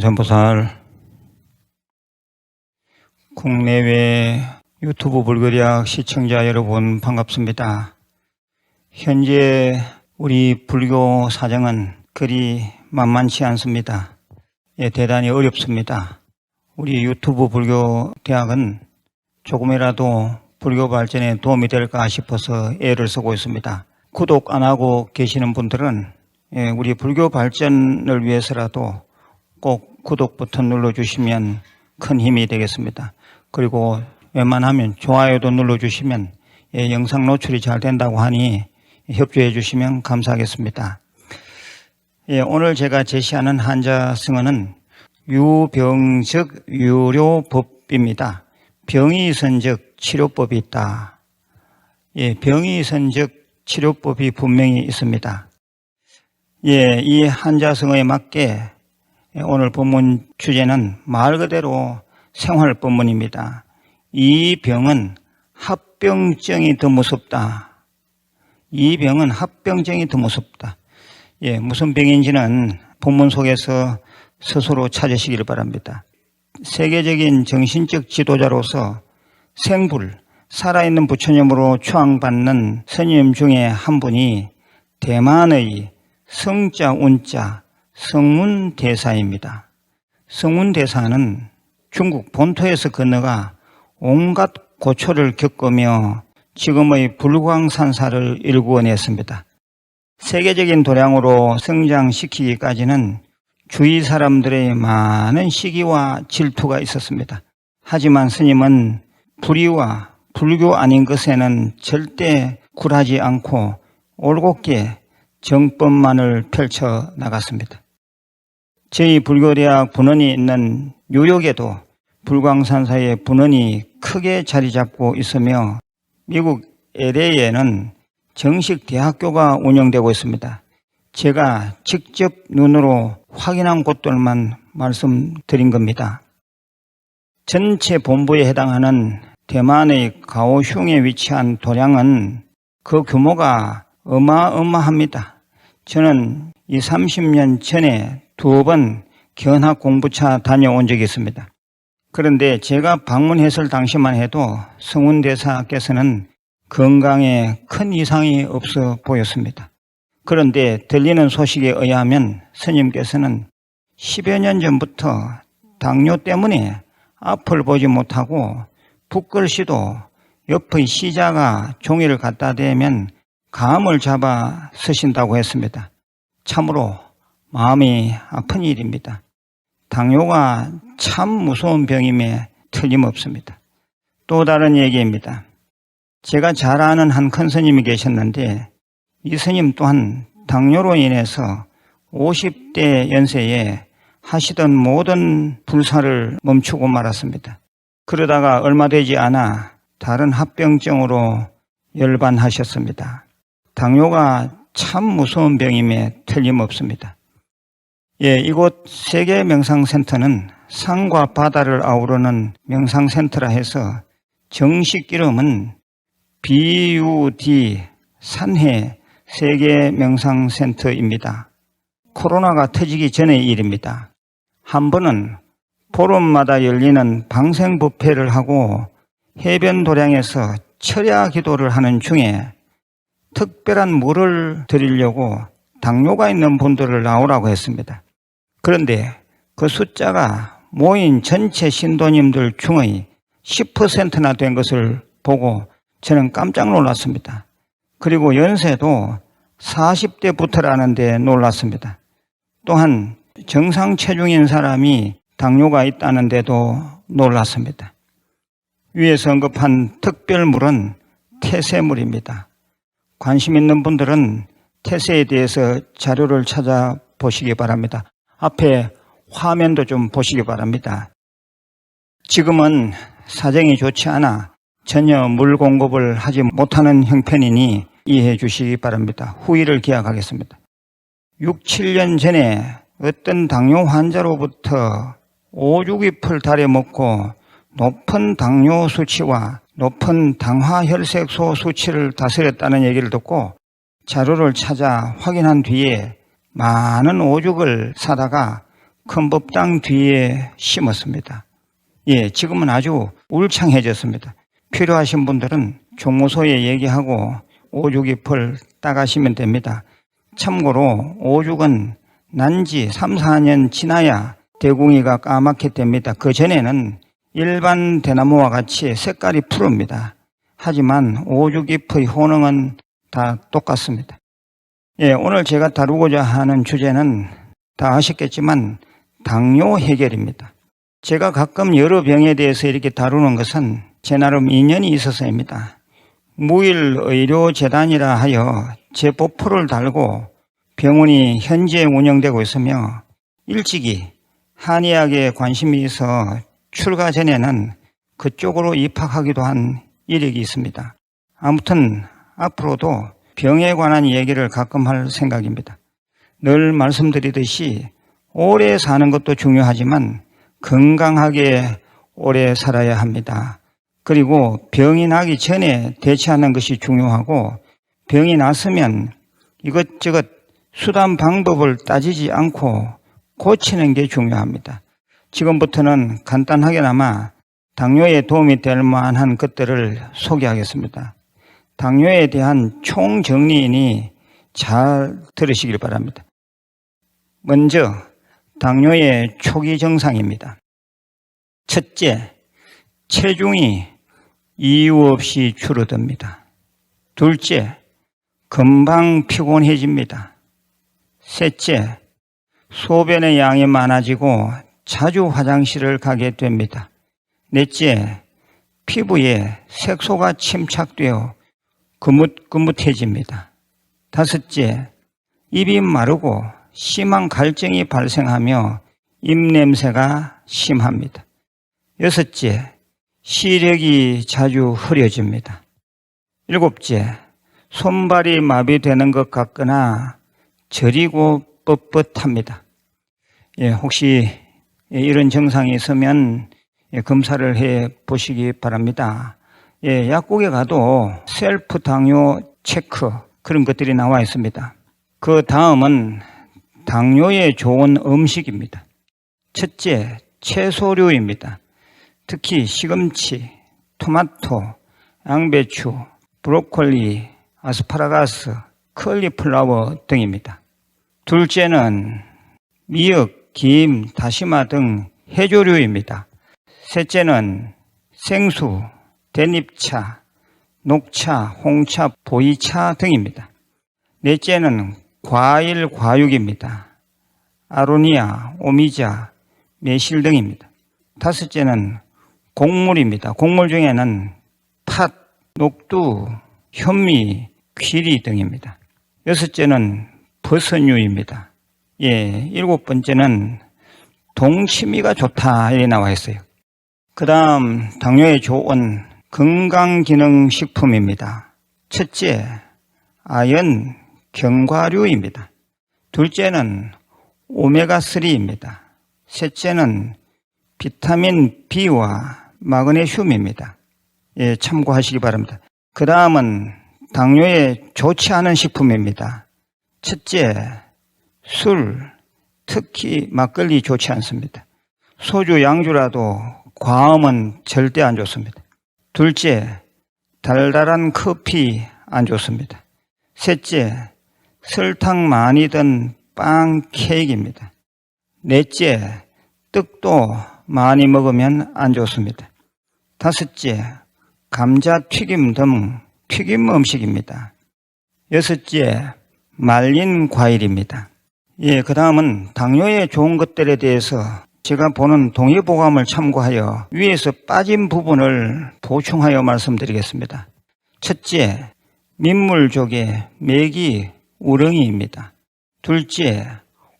관세음보살 국내외 유튜브 불교대학 시청자 여러분 반갑습니다. 현재 우리 불교 사정은 그리 만만치 않습니다. 예, 대단히 어렵습니다. 우리 유튜브 불교 대학은 조금이라도 불교 발전에 도움이 될까 싶어서 애를 쓰고 있습니다. 구독 안 하고 계시는 분들은 예, 우리 불교 발전을 위해서라도 꼭 구독 버튼 눌러주시면 큰 힘이 되겠습니다. 그리고 웬만하면 좋아요도 눌러주시면 예, 영상 노출이 잘 된다고 하니 협조해 주시면 감사하겠습니다. 예, 오늘 제가 제시하는 한자 승어는 유병적 유료법입니다. 병이 선적 치료법이 있다. 예, 병이 선적 치료법이 분명히 있습니다. 예, 이 한자성어에 맞게 오늘 본문 주제는 말 그대로 생활 본문입니다. 이 병은 합병증이 더 무섭다. 이 병은 합병증이 더 무섭다. 예, 무슨 병인지는 본문 속에서 스스로 찾으시기를 바랍니다. 세계적인 정신적 지도자로서 생불, 살아있는 부처님으로 추앙받는 스님 중에 한 분이 대만의 성자 운자 성문 대사입니다. 성문 대사는 중국 본토에서 건너가 온갖 고초를 겪으며 지금의 불광산사를 일구어냈습니다. 세계적인 도량으로 성장시키기까지는 주위 사람들의 많은 시기와 질투가 있었습니다. 하지만 스님은 불의와 불교 아닌 것에는 절대 굴하지 않고 올곧게 정법만을 펼쳐 나갔습니다. 저희 불교대학 분원이 있는 뉴욕에도 불광산사의 분원이 크게 자리 잡고 있으며 미국 LA에는 정식 대학교가 운영되고 있습니다. 제가 직접 눈으로 확인한 곳들만 말씀드린 겁니다. 전체 본부에 해당하는 대만의 가오슝에 위치한 도량은 그 규모가 어마어마합니다. 저는 이 30년 전에 두 번 견학 공부차 다녀온 적이 있습니다. 그런데 제가 방문했을 당시만 해도 성운대사께서는 건강에 큰 이상이 없어 보였습니다. 그런데 들리는 소식에 의하면 스님께서는 10여 년 전부터 당뇨 때문에 앞을 보지 못하고 붓글씨도 옆의 시자가 종이를 갖다 대면 감을 잡아 쓰신다고 했습니다. 참으로 마음이 아픈 일입니다. 당뇨가 참 무서운 병임에 틀림없습니다. 또 다른 얘기입니다. 제가 잘 아는 한 큰 스님이 계셨는데 이 스님 또한 당뇨로 인해서 50대 연세에 하시던 모든 불사를 멈추고 말았습니다. 그러다가 얼마 되지 않아 다른 합병증으로 열반하셨습니다. 당뇨가 참 무서운 병임에 틀림없습니다. 예, 이곳 세계 명상센터는 산과 바다를 아우르는 명상센터라 해서 정식 이름은 BUD 산해 세계 명상센터입니다. 코로나가 터지기 전의 일입니다. 한 번은 보름마다 열리는 방생 부패를 하고 해변 도량에서 철야 기도를 하는 중에 특별한 물을 드리려고 당뇨가 있는 분들을 나오라고 했습니다. 그런데 그 숫자가 모인 전체 신도님들 중의 10%나 된 것을 보고 저는 깜짝 놀랐습니다. 그리고 연세도 40대부터라는데 놀랐습니다. 또한 정상 체중인 사람이 당뇨가 있다는데도 놀랐습니다. 위에서 언급한 특별물은 태세물입니다. 관심 있는 분들은 태세에 대해서 자료를 찾아보시기 바랍니다. 앞에 화면도 좀 보시기 바랍니다. 지금은 사정이 좋지 않아 전혀 물 공급을 하지 못하는 형편이니 이해해 주시기 바랍니다. 후일을 기약하겠습니다. 6, 7년 전에 어떤 당뇨 환자로부터 오죽잎을 달여 먹고 높은 당뇨 수치와 높은 당화혈색소 수치를 다스렸다는 얘기를 듣고 자료를 찾아 확인한 뒤에 많은 오죽을 사다가 큰 법당 뒤에 심었습니다. 예, 지금은 아주 울창해졌습니다. 필요하신 분들은 종무소에 얘기하고 오죽잎을 따가시면 됩니다. 참고로 오죽은 난지 3, 4년 지나야 대궁이가 까맣게 됩니다. 그 전에는 일반 대나무와 같이 색깔이 푸릅니다. 하지만 오죽잎의 효능은 다 똑같습니다. 예, 오늘 제가 다루고자 하는 주제는 다 아셨겠지만 당뇨 해결입니다. 제가 가끔 여러 병에 대해서 이렇게 다루는 것은 제 나름 인연이 있어서입니다. 무일의료재단이라 하여 제 보포를 달고 병원이 현재 운영되고 있으며 일찍이 한의학에 관심이 있어 출가 전에는 그쪽으로 입학하기도 한 이력이 있습니다. 아무튼 앞으로도 병에 관한 얘기를 가끔 할 생각입니다. 늘 말씀드리듯이 오래 사는 것도 중요하지만 건강하게 오래 살아야 합니다. 그리고 병이 나기 전에 대처하는 것이 중요하고 병이 났으면 이것저것 수단 방법을 따지지 않고 고치는 게 중요합니다. 지금부터는 간단하게나마 당뇨에 도움이 될 만한 것들을 소개하겠습니다. 당뇨에 대한 총정리이니 잘 들으시길 바랍니다. 먼저 당뇨의 초기 증상입니다. 첫째, 체중이 이유 없이 줄어듭니다. 둘째, 금방 피곤해집니다. 셋째, 소변의 양이 많아지고 자주 화장실을 가게 됩니다. 넷째, 피부에 색소가 침착되어 그뭇그뭇해집니다. 다섯째, 입이 마르고 심한 갈증이 발생하며 입냄새가 심합니다. 여섯째, 시력이 자주 흐려집니다. 일곱째, 손발이 마비되는 것 같거나 저리고 뻣뻣합니다. 예, 혹시 이런 증상이 있으면 예, 검사를 해 보시기 바랍니다. 예, 약국에 가도 셀프 당뇨 체크 그런 것들이 나와 있습니다. 그 다음은 당뇨에 좋은 음식입니다. 첫째, 채소류입니다. 특히 시금치, 토마토, 양배추, 브로콜리, 아스파라가스, 컬리플라워 등입니다. 둘째는 미역, 김, 다시마 등 해조류입니다. 셋째는 생수, 대잎차, 녹차, 홍차, 보이차 등입니다. 넷째는 과일, 과육입니다. 아로니아, 오미자, 매실 등입니다. 다섯째는 곡물입니다. 곡물 중에는 팥, 녹두, 현미, 귀리 등입니다. 여섯째는 버섯류입니다. 예, 일곱 번째는 동치미가 좋다 이렇게 나와 있어요. 그 다음 당뇨에 좋은 건강기능식품입니다. 첫째, 아연 견과류입니다. 둘째는 오메가3입니다. 셋째는 비타민 B와 마그네슘입니다. 예, 참고하시기 바랍니다. 그 다음은 당뇨에 좋지 않은 식품입니다. 첫째, 술, 특히 막걸리 좋지 않습니다. 소주, 양주라도 과음은 절대 안 좋습니다. 둘째, 달달한 커피 안 좋습니다. 셋째, 설탕 많이 든 빵, 케이크입니다. 넷째, 떡도 많이 먹으면 안 좋습니다. 다섯째, 감자 튀김 등 튀김 음식입니다. 여섯째, 말린 과일입니다. 예, 그 다음은 당뇨에 좋은 것들에 대해서 제가 보는 동의보감을 참고하여 위에서 빠진 부분을 보충하여 말씀드리겠습니다. 첫째, 민물족의 메기 우렁이입니다. 둘째,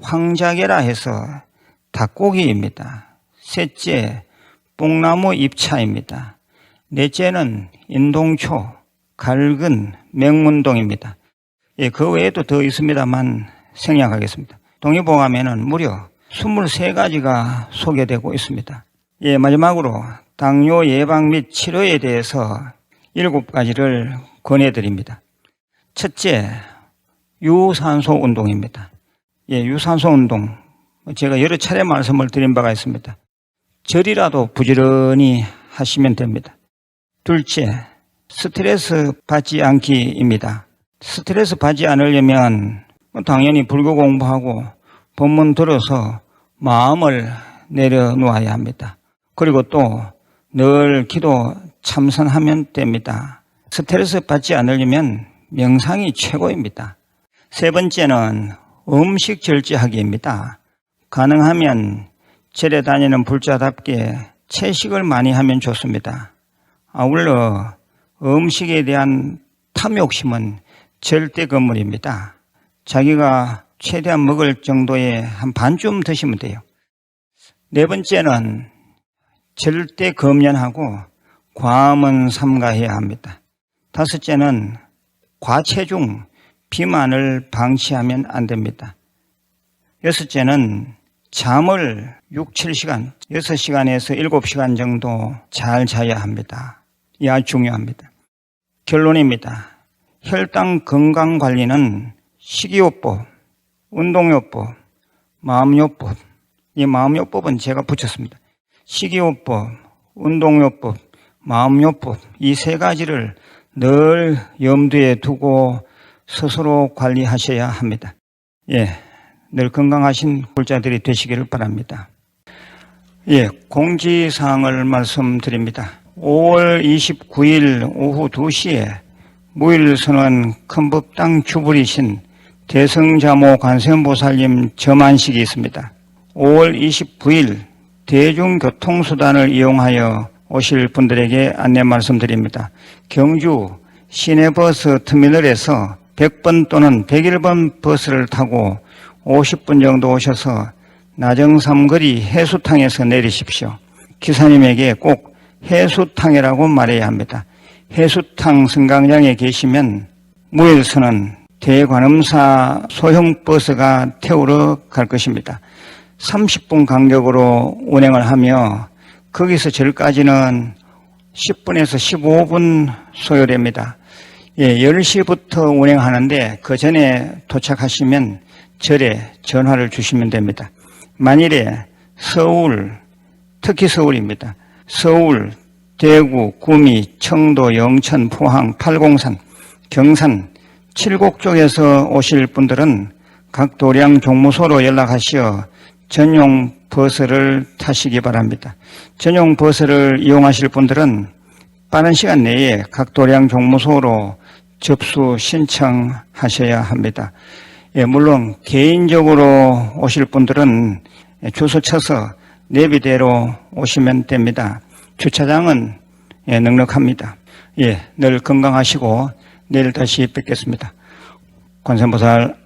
황자계라 해서 닭고기입니다. 셋째, 뽕나무 잎차입니다. 넷째는 인동초, 갈근, 맹문동입니다. 예, 그 외에도 더 있습니다만 생략하겠습니다. 동의보감에는 무려 23가지가 소개되고 있습니다. 예, 마지막으로 당뇨 예방 및 치료에 대해서 7가지를 권해드립니다. 첫째, 유산소 운동입니다. 예, 유산소 운동 제가 여러 차례 말씀을 드린 바가 있습니다. 절이라도 부지런히 하시면 됩니다. 둘째, 스트레스 받지 않기입니다. 스트레스 받지 않으려면 뭐 당연히 불교 공부하고 본문 들어서 마음을 내려놓아야 합니다. 그리고 또 늘 기도 참선하면 됩니다. 스트레스 받지 않으려면 명상이 최고입니다. 세 번째는 음식 절제하기입니다. 가능하면 절에 다니는 불자답게 채식을 많이 하면 좋습니다. 아울러 음식에 대한 탐욕심은 절대 건물입니다. 자기가 최대한 먹을 정도의 한 반쯤 드시면 돼요. 네 번째는 절대 검연하고 과음은 삼가해야 합니다. 다섯째는 과체중, 비만을 방치하면 안 됩니다. 여섯째는 잠을 6, 7시간, 6시간에서 7시간 정도 잘 자야 합니다. 이 아주 중요합니다. 결론입니다. 혈당 건강 관리는 식이요법, 운동요법, 마음요법, 이 마음요법은 제가 붙였습니다. 식이요법, 운동요법, 마음요법 이 세 가지를 늘 염두에 두고 스스로 관리하셔야 합니다. 예, 늘 건강하신 불자들이 되시기를 바랍니다. 예, 공지사항을 말씀드립니다. 5월 29일 오후 2시에 무일선언 큰법당 주불이신 대성자모 관세음보살님 점안식이 있습니다. 5월 29일 대중교통수단을 이용하여 오실 분들에게 안내 말씀드립니다. 경주 시내버스 터미널에서 100번 또는 101번 버스를 타고 50분 정도 오셔서 나정삼거리 해수탕에서 내리십시오. 기사님에게 꼭 해수탕이라고 말해야 합니다. 해수탕 승강장에 계시면 무일선은 대관음사 소형 버스가 태우러 갈 것입니다. 30분 간격으로 운행을 하며 거기서 절까지는 10분에서 15분 소요됩니다. 예, 10시부터 운행하는데 그 전에 도착하시면 절에 전화를 주시면 됩니다. 만일에 서울, 특히 서울입니다. 서울, 대구, 구미, 청도, 영천, 포항, 팔공산, 경산, 칠곡 쪽에서 오실 분들은 각 도량 종무소로 연락하시어 전용 버스를 타시기 바랍니다. 전용 버스를 이용하실 분들은 빠른 시간 내에 각 도량 종무소로 접수 신청하셔야 합니다. 예, 물론 개인적으로 오실 분들은 주소 쳐서 내비대로 오시면 됩니다. 주차장은 예, 넉넉합니다. 예, 늘 건강하시고 내일 다시 뵙겠습니다. 관세음보살